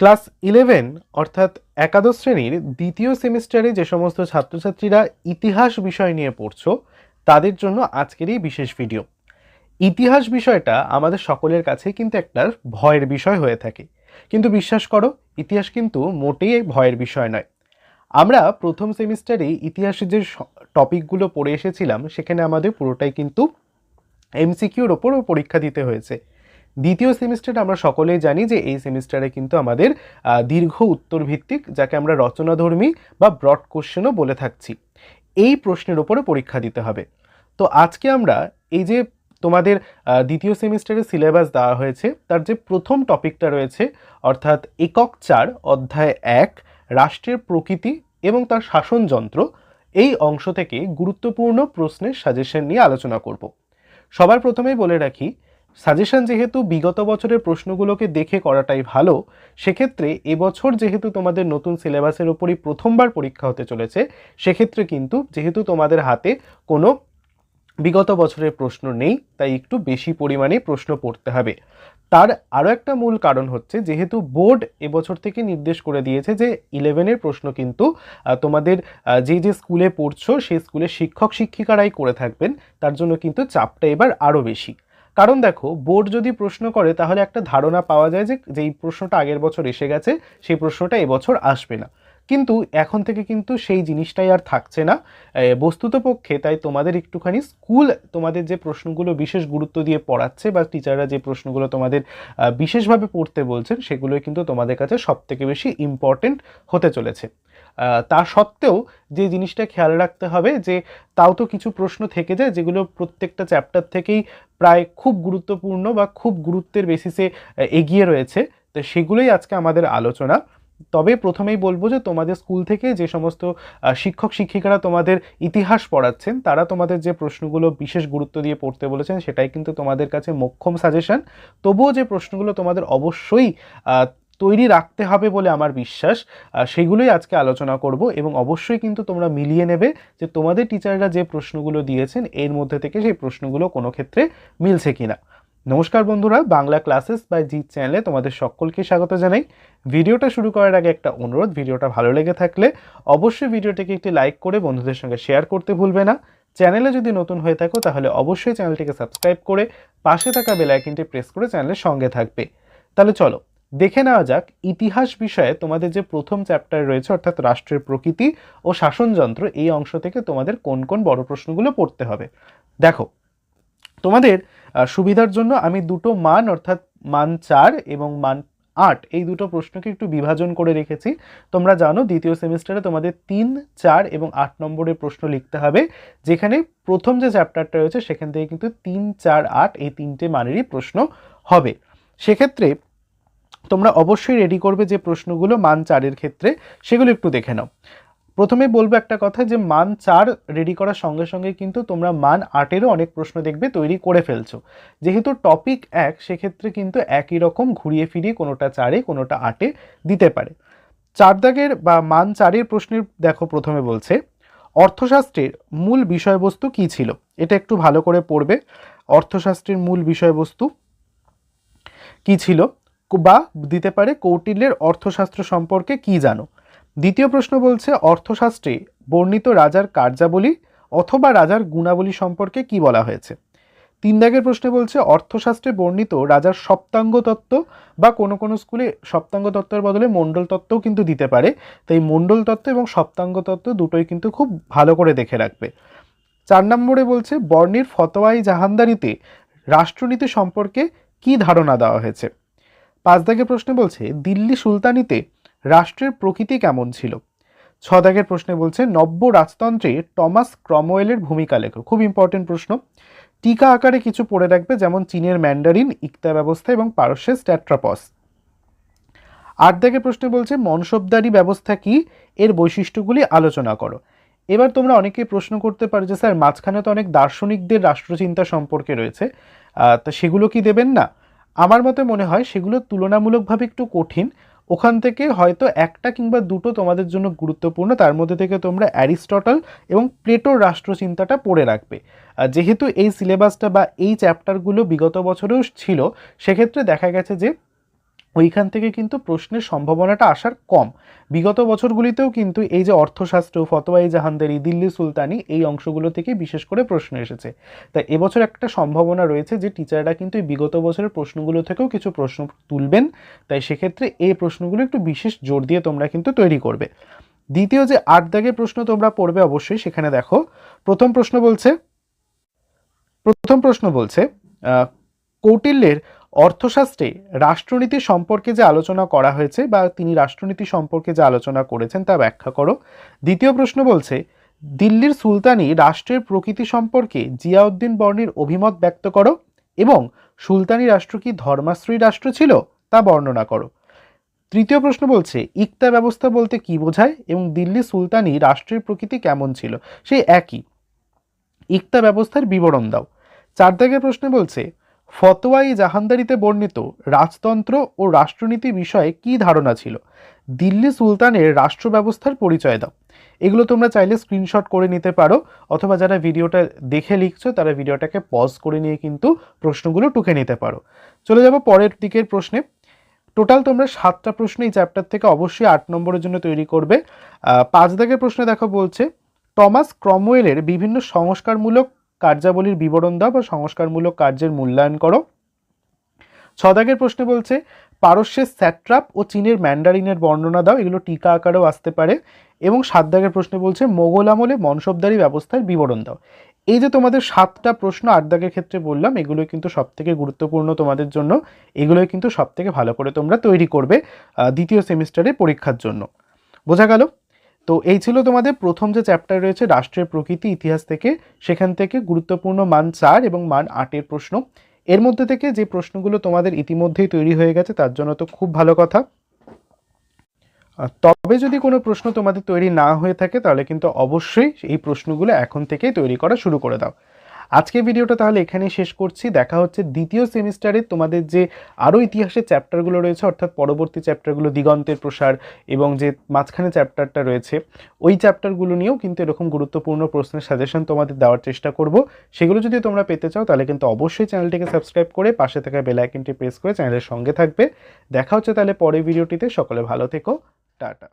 Class eleven, অর্থাৎ একাদশ শ্রেণির দ্বিতীয় সেমিস্টারে যে সমস্ত ছাত্রছাত্রীরা ইতিহাস বিষয় নিয়ে পড়ছো, তাদের জন্য আজকের এই বিশেষ ভিডিও। ইতিহাস বিষয়টা আমাদের সকলের কাছে কিন্তু একটা ভয়ের বিষয় হয়ে থাকে। কিন্তু বিশ্বাস করো, ইতিহাস কিন্তু মোটেই ভয়ের বিষয় নয়। আমরা প্রথম সেমিস্টারে ইতিহাসের যে টপিকগুলো পড়ে এসেছিলাম, সেখানে আমাদের পুরোটাই কিন্তু এমসিকিউর ওপরও পরীক্ষা দিতে হয়েছে। দ্বিতীয় সেমিস্টারে আমরা সকলেই জানি যে এই সেমিস্টারে কিন্তু আমাদের দীর্ঘ উত্তর ভিত্তিক যাকে আমরা রচনাধর্মী বা ব্রড কোশ্চেনও বলে থাকছি। এই প্রশ্নের ওপরে পরীক্ষা দিতে হবে। তো আজকে আমরা এই যে তোমাদের দ্বিতীয় সেমিস্টারের সিলেবাস দেওয়া হয়েছে, তার যে প্রথম টপিকটা রয়েছে, অর্থাৎ একক চার, অধ্যায় এক, রাষ্ট্রের প্রকৃতি এবং তার শাসনযন্ত্র এই অংশ থেকে গুরুত্বপূর্ণ প্রশ্নের সাজেশন নিয়ে আলোচনা করব। সবার প্রথমেই বলে রাখি সাজেশন যেহেতু বিগত বছরের প্রশ্নগুলোকে দেখে করাটাই ভালো, সেক্ষেত্রে এবছর যেহেতু তোমাদের নতুন সিলেবাসের ওপরই প্রথমবার পরীক্ষা হতে চলেছে, সেক্ষেত্রে কিন্তু যেহেতু তোমাদের হাতে কোনো বিগত বছরের প্রশ্ন নেই, তাই একটু বেশি পরিমাণে প্রশ্ন পড়তে হবে। তার আরও একটা মূল কারণ হচ্ছে যেহেতু বোর্ড এবছর থেকে নির্দেশ করে দিয়েছে যে ইলেভেনের প্রশ্ন কিন্তু তোমাদের যে যে স্কুলে পড়ছো, সেই স্কুলে শিক্ষক শিক্ষিকারাই করে থাকবেন, তার জন্য কিন্তু চাপটা এবার আরও বেশি। কারণ দেখো বোর্ড যদি প্রশ্ন করে তাহলে একটা ধারণা পাওয়া যায় যে যেই প্রশ্নটা আগের বছর এসে গেছে সেই প্রশ্নটা এবছর আসবে না। কিন্তু এখন থেকে কিন্তু সেই জিনিসটাই আর থাকছে না। এ, বস্তুতপক্ষে তাই তোমাদের একটুখানি স্কুল তোমাদের যে প্রশ্নগুলো বিশেষ গুরুত্ব দিয়ে পড়াচ্ছে বা টিচাররা যে প্রশ্নগুলো তোমাদের বিশেষভাবে পড়তে বলছেন সেগুলোই কিন্তু তোমাদের কাছে সব থেকে বেশি ইম্পর্টেন্ট হতে চলেছে। তা সত্ত্বেও যে জিনিসটা খেয়াল রাখতে হবে যে তাও তো কিছু প্রশ্ন থেকে যায় যেগুলো প্রত্যেকটা চ্যাপ্টার থেকেই প্রায় খুব গুরুত্বপূর্ণ বা খুব গুরুত্বের বেসিসে এগিয়ে রয়েছে। তো সেগুলোই আজকে আমাদের আলোচনা। তবে প্রথমেই বলব যে তোমাদের স্কুল থেকে যে সমস্ত শিক্ষক শিক্ষিকারা তোমাদের ইতিহাস পড়াচ্ছেন, তারা তোমাদের যে প্রশ্নগুলো বিশেষ গুরুত্ব দিয়ে পড়তে বলেছেন সেটাই কিন্তু তোমাদের কাছে মোক্ষম সাজেশন তবুও যে প্রশ্নগুলো তোমাদের অবশ্যই তৈরি রাখতে হবে বলে আমার বিশ্বাস। সেগুলোই আজকে আলোচনা করব এবং অবশ্যই কিন্তু তোমরা মিলিয়ে নেবে যে তোমাদের টিচাররা যে প্রশ্নগুলো দিয়েছেন, এর মধ্যে থেকে সেই প্রশ্নগুলো কোনো ক্ষেত্রে মিলছে কিনা। নমস্কার বন্ধুরা, বাংলা ক্লাসেস বাই জি চ্যানেলে তোমাদের সকলকে স্বাগত জানাই। ভিডিওটা শুরু করার আগে একটা অনুরোধ, ভিডিওটা ভালো লেগে থাকলে অবশ্যই ভিডিওটিকে একটি লাইক করে বন্ধুদের সঙ্গে শেয়ার করতে ভুলবে না। চ্যানেলে যদি নতুন হয়ে থাকো, তাহলে অবশ্যই চ্যানেলটিকে সাবস্ক্রাইব করে পাশে থাকা বেল আইকনটি প্রেস করে চ্যানেলের সঙ্গে থাকবে। তাহলে চলো দেখে নেওয়া যাক ইতিহাস বিষয়ে তোমাদের যে প্রথম চ্যাপ্টার রয়েছে, অর্থাৎ রাষ্ট্রের প্রকৃতি ও শাসনযন্ত্র এই অংশ থেকে তোমাদের কোন কোন বড় প্রশ্নগুলো পড়তে হবে। দেখো, তোমাদের সুবিধার জন্য আমি দুটো মান, অর্থাৎ মান চার এবং মান আট, এই দুটো প্রশ্নকে একটু বিভাজন করে রেখেছি। তোমরা জানো, দ্বিতীয় সেমিস্টারে তোমাদের তিন, চার এবং আট নম্বরের প্রশ্ন লিখতে হবে, যেখানে প্রথম যে চ্যাপ্টারটা রয়েছে, সেখান থেকে কিন্তু তিন, চার, আট এই তিনটে মানেরই প্রশ্ন হবে। সেক্ষেত্রে তোমরা অবশ্যই রেডি করবে যে প্রশ্নগুলো মান চারের ক্ষেত্রে, সেগুলো একটু দেখে নাও। প্রথমে বলব একটা কথা যে মান চার রেডি করার সঙ্গে সঙ্গে কিন্তু তোমরা মান আটেরও অনেক প্রশ্ন দেখবে, তৈরি করে ফেলছো। যেহেতু টপিক এক, সেক্ষেত্রে কিন্তু একই রকম ঘুরিয়ে ফিরিয়ে কোনোটা চারে, কোনোটা আটে দিতে পারে। চার দাগের বা মান চারের প্রশ্নের দেখো প্রথমে বলছে, অর্থশাস্ত্রের মূল বিষয়বস্তু কী ছিল? এটা একটু ভালো করে পড়বে। অর্থশাস্ত্রের মূল বিষয়বস্তু কী ছিল? বা দিতে পারে কৌটিল্যের অর্থশাস্ত্র সম্পর্কে কি জানো? দ্বিতীয় প্রশ্ন বলছে, অর্থশাস্ত্রে বর্ণিত রাজার কার্যাবলী অথবা রাজার গুণাবলী সম্পর্কে কি বলা হয়েছে? তিন দাগের প্রশ্নে বলছে, অর্থশাস্ত্রে বর্ণিত রাজার সপ্তাঙ্গ তত্ত্ব বা কোনো কোনো স্কুলে সপ্তাঙ্গ তত্ত্বের বদলে মণ্ডল তত্ত্বও কিন্তু দিতে পারে। তাই মণ্ডল তত্ত্ব এবং সপ্তাঙ্গ তত্ত্ব দুটোই কিন্তু খুব ভালো করে দেখে রাখবে। চার নম্বরে বলছে, বর্ণের ফতোয়াই জাহানদারিতে রাষ্ট্রনীতি সম্পর্কে কি ধারণা দেওয়া হয়েছে? পাঁচ দাগের প্রশ্নে বলছে, দিল্লি সুলতানিতে রাষ্ট্রের প্রকৃতি কেমন ছিল? ছ দাগের প্রশ্নে বলছে, নব্য রাজতন্ত্রে টমাস ক্রমওয়েলের ভূমিকা লেখো। খুব ইম্পর্টেন্ট প্রশ্ন। টিকা আকারে কিছু পড়ে রাখবে, যেমন চীনের ম্যান্ডারিন, ইকতা ব্যবস্থা এবং পারস্যের স্ট্যাট্রাপস। আট দাগের প্রশ্নে বলছে, মনসবদারি ব্যবস্থা কি? এর বৈশিষ্ট্যগুলি আলোচনা করো। এবার তোমরা অনেকে প্রশ্ন করতে পারো যে, স্যার, মাঝখানে তো অনেক দার্শনিকদের রাষ্ট্রচিন্তা সম্পর্কে রয়েছে। তা সেগুলো কি দেবেন না? আমার মতে মনে হয় সেগুলো তুলনামূলকভাবে একটু কঠিন। ওখান থেকে হয়তো একটা কিংবা দুটো তোমাদের জন্য গুরুত্বপূর্ণ, তার মধ্যে থেকে তোমরা অ্যারিস্টটল এবং প্লেটোর রাষ্ট্রচিন্তাটা পড়ে রাখবে। যেহেতু এই সিলেবাসটা বা এই চ্যাপ্টারগুলো বিগত বছরেও ছিল, সেক্ষেত্রে দেখা গেছে যে ওইখান থেকে কিন্তু প্রশ্নের সম্ভাবনাটা আসার কম। বিগত বছরগুলিতেও কিন্তু এই যে অর্থশাস্ত্র ফতোয়াই জাহানদারি দিল্লি সুলতানি এই অংশগুলো থেকে বিশেষ করে প্রশ্ন এসেছে। তাই এবছর একটা সম্ভাবনা রয়েছে যে টিচাররা কিন্তু এই বিগত বছরের প্রশ্নগুলো থেকেও কিছু প্রশ্ন তুলবেন। তাই সেক্ষেত্রে এই প্রশ্নগুলো একটু বিশেষ জোর দিয়ে তোমরা কিন্তু তৈরি করবে। দ্বিতীয় যে আট দাগের প্রশ্ন তোমরা পড়বে অবশ্যই সেখানে দেখো। প্রথম প্রশ্ন বলছে, প্রথম প্রশ্ন বলছে কৌটিল্যের অর্থশাস্ত্রে রাষ্ট্রনীতি সম্পর্কে যে আলোচনা করা হয়েছে বা তিনি রাষ্ট্রনীতি সম্পর্কে যে আলোচনা করেছেন তা ব্যাখ্যা করো। দ্বিতীয় প্রশ্ন বলছে, দিল্লির সুলতানি রাষ্ট্রের প্রকৃতি সম্পর্কে জিয়াউদ্দিন বর্ণের অভিমত ব্যক্ত করো এবং সুলতানি রাষ্ট্র কি ধর্মাশ্রয়ী রাষ্ট্র ছিল তা বর্ণনা করো। তৃতীয় প্রশ্ন বলছে, ইকতা ব্যবস্থা বলতে কি বোঝায় এবং দিল্লি সুলতানি রাষ্ট্রের প্রকৃতি কেমন ছিল? সেই একই। ইকতা ব্যবস্থার বিবরণ দাও। চার দাগের প্রশ্ন বলছে ফতোয়াই জাহানদারিতে বর্ণিত রাজতন্ত্র ও রাষ্ট্রনীতি বিষয়ে কি ধারণা ছিল? দিল্লি সুলতানের রাষ্ট্র ব্যবস্থার পরিচয় দাও। এগুলো তোমরা চাইলে স্ক্রিনশট করে নিতে পারো, অথবা যারা ভিডিওটা দেখে লিখছো, তারা ভিডিওটাকে পজ করে নিয়ে কিন্তু প্রশ্নগুলো টুকে নিতে পারো। চলে যাব পরের দিকের প্রশ্নে। টোটাল তোমরা সাতটা প্রশ্ন এই চ্যাপ্টার থেকে অবশ্যই আট নম্বরের জন্য তৈরি করবে। পাঁচ দাগের প্রশ্নে দেখো বলছে টমাস ক্রমওয়েলের বিভিন্ন সংস্কারমূলক কার্যাবলীর বিবরণ দাও বা সংস্কারমূলক কার্যের মূল্যায়ন করো। ছদাগের দাগের প্রশ্নে বলছে পারস্যের স্যাট্রাপ ও চীনের ম্যান্ডারিনের বর্ণনা দাও, এগুলো টিকা আকারেও আসতে পারে। এবং সাত দাগের প্রশ্নে বলছে, মোগল আমলে মনসবদারি ব্যবস্থার বিবরণ দাও। এই যে তোমাদের সাতটা প্রশ্ন আট দাগের ক্ষেত্রে বললাম এগুলো কিন্তু সব থেকে গুরুত্বপূর্ণ তোমাদের জন্য, এগুলোই কিন্তু সব থেকে ভালো করে তোমরা তৈরি করবে দ্বিতীয় সেমিস্টারে পরীক্ষার জন্য। বোঝা গেল? তো এই ছিল তোমাদের প্রথম যে চ্যাপ্টার রয়েছে, রাষ্ট্রের প্রকৃতি ইতিহাস থেকে, সেখান থেকে গুরুত্বপূর্ণ মান চার এবং মান আটের প্রশ্ন। এর মধ্যে থেকে যে প্রশ্নগুলো তোমাদের ইতিমধ্যেই তৈরি হয়ে গেছে, তার জন্য তো খুব ভালো কথা। তবে যদি কোনো প্রশ্ন তোমাদের তৈরি না হয়ে থাকে, তাহলে কিন্তু অবশ্যই এই প্রশ্নগুলো এখন থেকেই তৈরি করা শুরু করে দাও। আজকে ভিডিওটা তাহলে এখানেই শেষ করছি। দেখা হচ্ছে দ্বিতীয় সেমিস্টারে তোমাদের যে আরও ইতিহাসের চ্যাপ্টারগুলো রয়েছে, অর্থাৎ পরবর্তী চ্যাপ্টারগুলো, দিগন্তের প্রসার এবং যে মাঝখানে চ্যাপ্টারটা রয়েছে, ওই চ্যাপ্টারগুলো নিয়েও কিন্তু এরকম গুরুত্বপূর্ণ প্রশ্নের সাজেশন তোমাদের দেওয়ার চেষ্টা করব। সেগুলো যদি তোমরা পেতে চাও, তাহলে কিন্তু অবশ্যই চ্যানেলটিকে সাবস্ক্রাইব করে পাশে থাকা বেল আইকনটি প্রেস করে চ্যানেলের সঙ্গে থাকবে। দেখা হচ্ছে তাহলে পরের ভিডিওটিতে। সকলে ভালো থেকো। টাটা।